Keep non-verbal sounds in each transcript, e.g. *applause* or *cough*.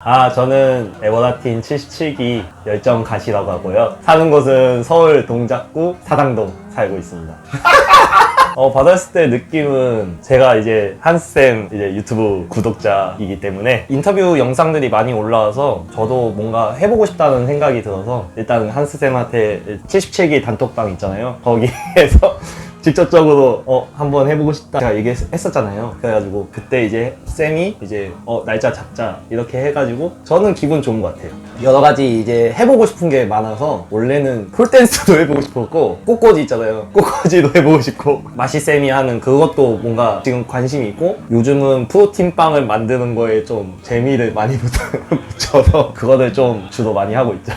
아, 저는 에버라틴 77기 열정 가시라고 하고요. 사는 곳은 서울 동작구 사당동 살고 있습니다. *laughs* 어, 받았을 때 느낌은 제가 이제 한쌤 이제 유튜브 구독자이기 때문에 인터뷰 영상들이 많이 올라와서 저도 뭔가 해보고 싶다는 생각이 들어서 일단 한스쌤한테 77기 단톡방 있잖아요. 거기에서 *laughs* 직접적으로 어 한번 해보고 싶다. 제가 얘기했었잖아요. 그래가지고 그때 이제 쌤이 이제 어 날짜 잡자. 이렇게 해가지고 저는 기분 좋은 것 같아요. 여러 가지 이제 해보고 싶은 게 많아서 원래는 폴댄스도 *laughs* 해보고 싶었고 꽃꽂이 있잖아요. 꽃꽂이도 *laughs* 해보고 싶고. 마시 쌤이 하는 그것도 뭔가 지금 관심이 있고 요즘은 프로틴 빵을 만드는 거에 좀 재미를 많이 *laughs* 붙여서 그거를 좀 주로 많이 하고 있죠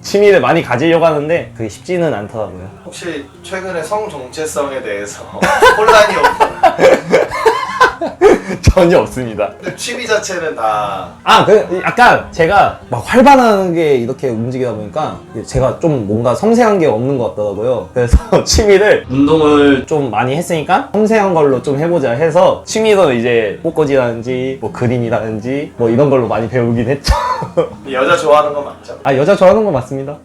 취미를 많이 가지려고 하는데 그게 쉽지는 않더라고요 혹시 최근에 성 정체성에 대해서 *laughs* 혼란이 없나? *laughs* 전혀 없습니다 근데 취미 자체는 다 아, 그 약간 제가 막 활발하게 이렇게 움직이다 보니까 제가 좀 뭔가 섬세한 게 없는 것 같더라고요. 그래서 *laughs* 취미를 운동을 좀 많이 했으니까 섬세한 걸로 좀 해보자 해서 취미로 이제 꽃꽂이라든지 뭐 그림이라든지 뭐 이런 걸로 많이 배우긴 했죠. *laughs* 여자 좋아하는 거 맞죠? 아, 여자 좋아하는 거 맞습니다.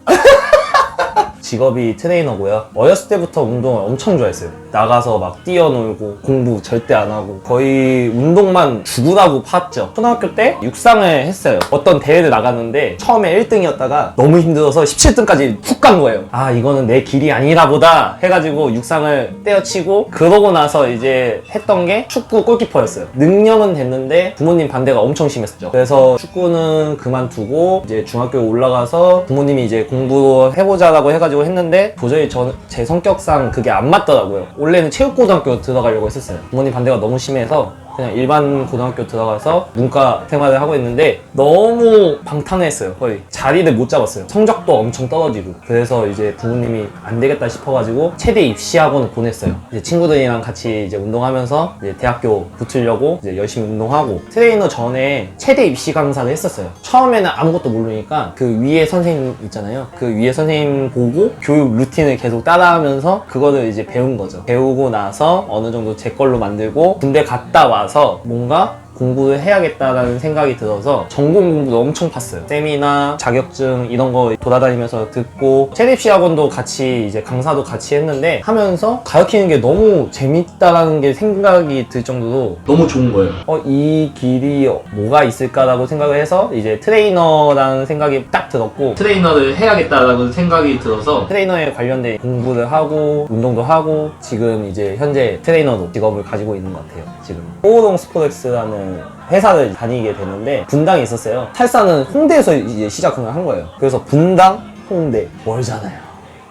직업이 트레이너고요. 어렸을 때부터 운동을 엄청 좋아했어요. 나가서 막 뛰어놀고 공부 절대 안 하고 거의 운동만 죽으라고 팠죠. 초등학교 때 육상을 했어요. 어떤 대회를 나갔는데 처음에 1등이었다가 너무 힘들어서 17등까지 훅 간 거예요. 아 이거는 내 길이 아니라 보다 해가지고 육상을 때려치고 그러고 나서 이제 했던 게 축구 골키퍼였어요. 능력은 됐는데 부모님 반대가 엄청 심했죠. 그래서 축구는 그만두고 이제 중학교에 올라가서 부모님이 이제 공부 해보자라고 해가지고 했는데 도저히 저, 제 성격상 그게 안 맞더라고요. 원래는 체육고등학교 들어가려고 했었어요. 부모님 반대가 너무 심해서 그냥 일반 고등학교 들어가서 문과 생활을 하고 있는데 너무 방탕했어요 거의. 자리를 못 잡았어요. 성적도 엄청 떨어지고. 그래서 이제 부모님이 안 되겠다 싶어가지고 체대 입시학원을 보냈어요. 이제 친구들이랑 같이 이제 운동하면서 이제 대학교 붙으려고 이제 열심히 운동하고 트레이너 전에 체대 입시 강사를 했었어요. 처음에는 아무것도 모르니까 그 위에 선생님 있잖아요. 그 위에 선생님 보고 교육 루틴을 계속 따라하면서 그거를 이제 배운 거죠. 배우고 나서 어느 정도 제 걸로 만들고 군대 갔다 와서 뭔가 공부를 해야겠다라는 생각이 들어서 전공 공부도 엄청 팠어요. 세미나 자격증 이런 거 돌아다니면서 듣고 체립시 학원도 같이 이제 강사도 같이 했는데 하면서 가르치는 게 너무 재밌다라는 게 생각이 들 정도로 너무 좋은 거예요. 어, 이 길이 뭐가 있을까라고 생각을 해서 이제 트레이너라는 생각이 딱 들었고 트레이너를 해야겠다라는 생각이 들어서 트레이너에 관련된 공부를 하고 운동도 하고 지금 이제 현재 트레이너로 직업을 가지고 있는 것 같아요. 지금 호우동 스포렉스라는 회사를 다니게 되는데 분당에 있었어요. 탈사는 홍대에서 이제 시작을 한 거예요. 그래서 분당, 홍대 멀잖아요.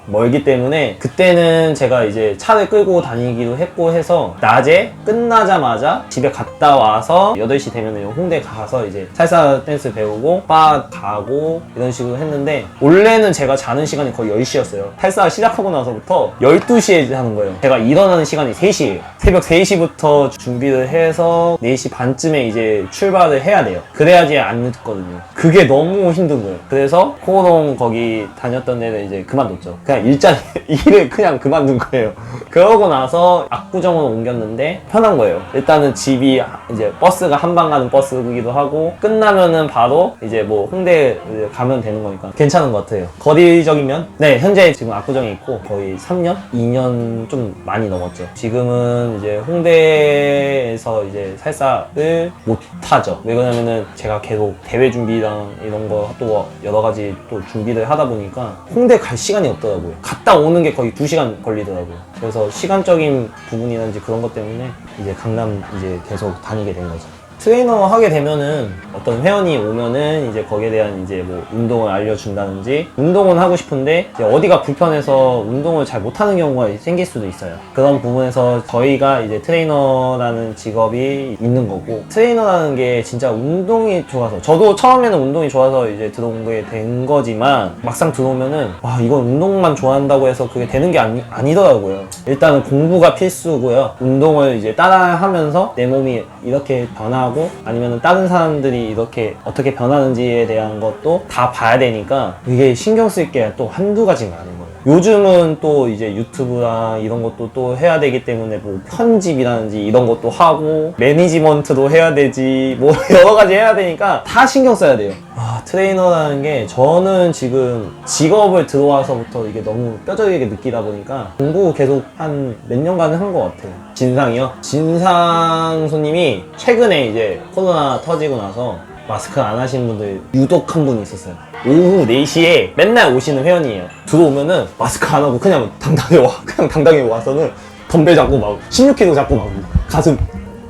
멀기 때문에 그때는 제가 이제 차를 끌고 다니기도 했고 해서 낮에 끝나자마자 집에 갔다 와서 8시 되면 홍대 가서 이제 살사 댄스 배우고 바 가고 이런 식으로 했는데 원래는 제가 자는 시간이 거의 10시였어요. 탈사 시작하고 나서부터 12시에 하는 거예요. 제가 일어나는 시간이 3시예요 새벽 3시부터 준비를 해서 4시 반쯤에 이제 출발을 해야 돼요. 그래야지 안 늦거든요 그게 너무 힘든 거예요 그래서 코오동 거기 다녔던 데는 이제 그만뒀죠 그냥 일자리 *laughs* 일을 그냥 그만둔 거예요. 그러고 나서 압구정으로 옮겼는데 편한 거예요. 일단은 집이 이제 버스가 한 방 가는 버스기도 하고 끝나면은 바로 이제 뭐 홍대 가면 되는 거니까 괜찮은 것 같아요. 거리적이면 네 현재 지금 압구정에 있고 거의 3년, 2년 좀 많이 넘었죠. 지금은 이제 홍대에서 이제 살사를 못 하죠. 왜 그러냐면은 제가 계속 대회 준비랑 이런 거 또 여러 가지 또 준비를 하다 보니까 홍대 갈 시간이 없더라고요. 갔다 오는 게 거의 2시간 걸리더라고요. 그래서 시간적인 부분이라든지 그런 것 때문에 이제 강남 이제 계속 다니게 된 거죠. 트레이너 하게 되면은 어떤 회원이 오면은 이제 거기에 대한 이제 뭐 운동을 알려준다든지 운동은 하고 싶은데 어디가 불편해서 운동을 잘 못하는 경우가 생길 수도 있어요. 그런 부분에서 저희가 이제 트레이너라는 직업이 있는 거고 트레이너라는 게 진짜 운동이 좋아서 저도 처음에는 운동이 좋아서 이제 들어온 게된 거지만 막상 들어오면은 와 이건 운동만 좋아한다고 해서 그게 되는 게 아니, 아니더라고요. 일단은 공부가 필수고요. 운동을 이제 따라하면서 내 몸이 이렇게 변하고 아니면 다른 사람들이 이렇게 어떻게 변하는지에 대한 것도 다 봐야 되니까 이게 신경 쓸 게 또 한두 가지가 아닌 거예요. 요즘은 또 이제 유튜브랑 이런 것도 또 해야 되기 때문에 뭐 편집이라든지 이런 것도 하고 매니지먼트도 해야 되지 뭐 *laughs* 여러 가지 해야 되니까 다 신경 써야 돼요. 아 트레이너라는 게 저는 지금 직업을 들어와서부터 이게 너무 뼈저리게 느끼다 보니까 공부 계속 한 몇 년간은 한 것 같아요. 진상이요? 진상 손님이 최근에 이제 코로나 터지고 나서 마스크 안 하시는 분들 유독 한분 있었어요. 오후 4시에 맨날 오시는 회원이에요. 들어오면은 마스크 안 하고 그냥 당당히 와. *laughs* 그냥 당당히 와서는 덤벨 잡고 막 16kg 잡고 막 가슴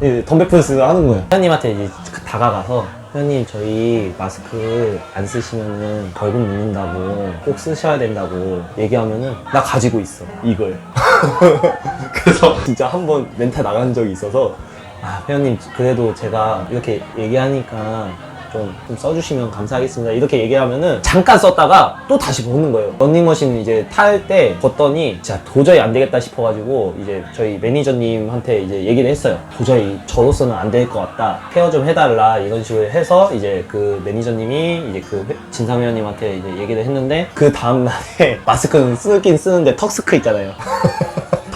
예, 덤벨 프레스 하는 거예요. 회원님한테 이제 다가가서 회원님 저희 마스크 안 쓰시면은 벌금 묻는다고 꼭 쓰셔야 된다고 얘기하면은 나 가지고 있어 이걸. *laughs* 그래서 진짜 한 번 멘탈 나간 적이 있어서 아 회원님 그래도 제가 이렇게 얘기하니까 좀, 좀 써주시면 감사하겠습니다. 이렇게 얘기하면은 잠깐 썼다가 또 다시 보는 거예요. 런닝머신 이제 탈 때 걷더니 진짜 도저히 안 되겠다 싶어가지고 이제 저희 매니저님한테 이제 얘기를 했어요. 도저히 저로서는 안 될 것 같다. 케어 좀 해달라. 이런 식으로 해서 이제 그 매니저님이 이제 그 회- 진상 회원님한테 이제 얘기를 했는데 그 다음 날에 *laughs* 마스크는 쓰긴 쓰는데 턱스크 있잖아요 *laughs*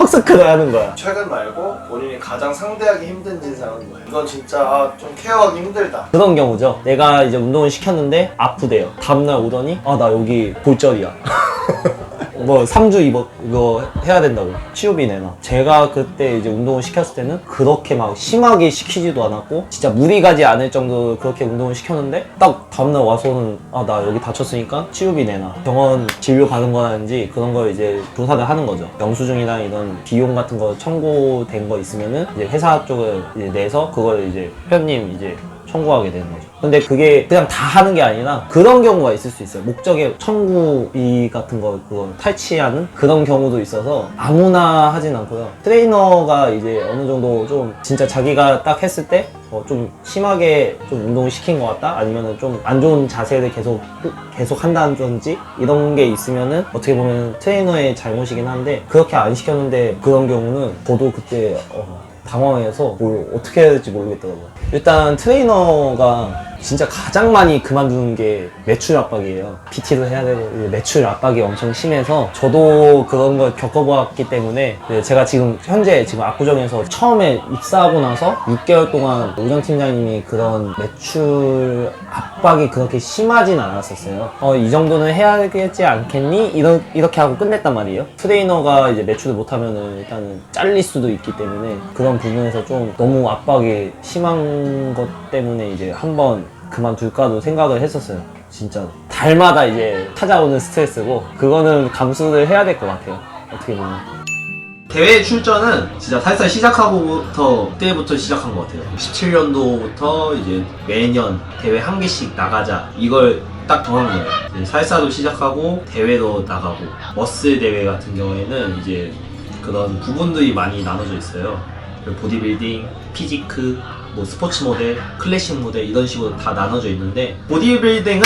턱스크를 하는 거야 최근 말고 본인이 가장 상대하기 힘든 진상은 뭐예요? 이건 진짜 아, 좀 케어하기 힘들다. 그런 경우죠. 내가 이제 운동을 시켰는데 아프대요. 다음날 오더니 아 나 여기 골절이야. *laughs* 뭐 3주 이거, 이거 해야 된다고. 치료비 내놔 제가 그때 이제 운동을 시켰을 때는 그렇게 막 심하게 시키지도 않았고 진짜 무리 가지 않을 정도로 그렇게 운동을 시켰는데 딱 다음날 와서는 아 나 여기 다쳤으니까 치료비 내놔 병원 진료 받은 거라든지 그런 걸 이제 조사를 하는 거죠. 영수증이랑 이런 비용 같은 거 청구된 거 있으면은 이제 회사 쪽을 이제 내서 그걸 이제 회원님 이제 청구하게 되는 거죠. 근데 그게 그냥 다 하는 게 아니라 그런 경우가 있을 수 있어요. 목적의 청구비 같은 거 그거 탈취하는 그런 경우도 있어서 아무나 하진 않고요. 트레이너가 이제 어느 정도 좀 진짜 자기가 딱 했을 때 어, 좀 심하게 좀 운동을 시킨 것 같다? 아니면은 좀 안 좋은 자세를 계속, 계속 한다든지 이런 게 있으면은 어떻게 보면 트레이너의 잘못이긴 한데 그렇게 안 시켰는데 그런 경우는 저도 그때 어, 당황해서 뭘 어떻게 해야 될지 모르겠더라고요. 일단 트레이너가 진짜 가장 많이 그만두는 게 매출 압박이에요. PT도 해야 되고 매출 압박이 엄청 심해서 저도 그런 걸 겪어보았기 때문에 제가 지금 현재 지금 압구정에서 처음에 입사하고 나서 6개월 동안 우정 팀장님이 그런 매출 압박이 그렇게 심하진 않았었어요. 어, 이 정도는 해야겠지 않겠니? 이러, 이렇게 하고 끝냈단 말이에요. 트레이너가 이제 매출을 못하면은 일단은 잘릴 수도 있기 때문에 그런 부분에서 좀 너무 압박이 심한 것 때문에 이제 한번 그만둘까도 생각을 했었어요. 진짜 달마다 이제 찾아오는 스트레스고 그거는 감수를 해야 될 것 같아요. 어떻게 보면. 대회 출전은 진짜 살살 시작하고부터 그때부터 시작한 것 같아요. 17년도부터 이제 매년 대회 한 개씩 나가자 이걸 딱 정한 거예요. 살사도 시작하고 대회도 나가고 머슬 대회 같은 경우에는 이제 그런 부분들이 많이 나눠져 있어요. 그 보디빌딩, 피지크, 뭐 스포츠 모델, 클래식 모델 이런 식으로 다 나눠져 있는데 보디빌딩은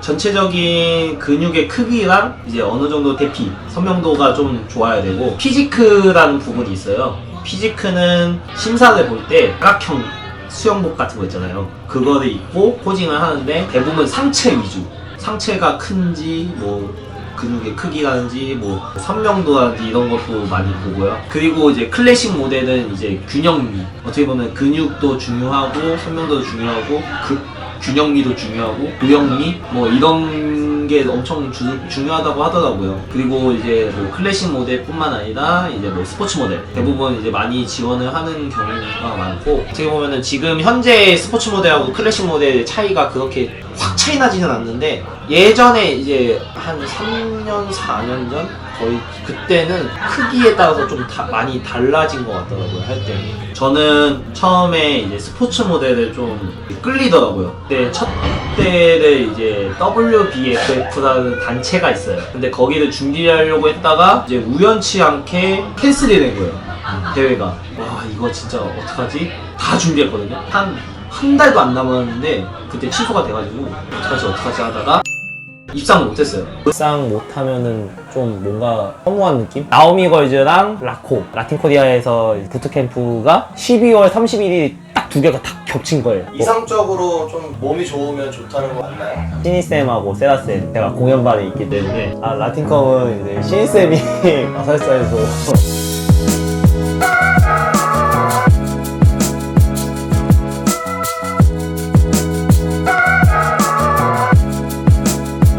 전체적인 근육의 크기랑 이제 어느 정도 대피, 선명도가 좀 좋아야 되고 피지크라는 부분이 있어요. 피지크는 심사를 볼 때 사각형 수영복 같은 거 있잖아요. 그거를 입고 포징을 하는데 대부분 상체 위주. 상체가 큰지 뭐 근육의 크기라든지 뭐 선명도라든지 이런 것도 많이 보고요. 그리고 이제 클래식 모델은 이제 균형미. 어떻게 보면 근육도 중요하고 선명도도 중요하고 그 균형미도 중요하고 도형미 뭐 이런 게 엄청 주- 중요하다고 하더라고요. 그리고 이제 뭐 클래식 모델뿐만 아니라 이제 뭐 스포츠 모델 대부분 이제 많이 지원을 하는 경우가 많고 어떻게 보면은 지금 현재 스포츠 모델하고 클래식 모델의 차이가 그렇게 확 차이 나지는 않는데 예전에 이제 한 3년 4년 전 거의 그때는 크기에 따라서 좀 다- 많이 달라진 것 같더라고요 할 때. 저는 처음에 이제 스포츠 모델을 좀 끌리더라고요. 그때 첫 대를 이제 WBFF라는 단체가 있어요. 근데 거기를 준비하려고 했다가 이제 우연치 않게 캔슬이 된 거예요. 대회가. 와 이거 진짜 어떡하지? 다 준비했거든요. 한 한 달도 안 남았는데 그때 취소가 돼가지고 어떡하지 어떡하지 하다가 입상을 못했어요. 입상 못하면은 좀 뭔가 허무한 느낌? 나오미 걸즈랑 라코, 라틴 코리아에서 부트캠프가 12월 31일이 딱 두 개가 딱 겹친 거예요. 이상적으로 좀 몸이 좋으면 좋다는 거 맞나요? 신이쌤하고 세라쌤 제가 공연반에 있기 때문에 아 라틴컴은 이제 신이쌤이 아살사에서 *laughs*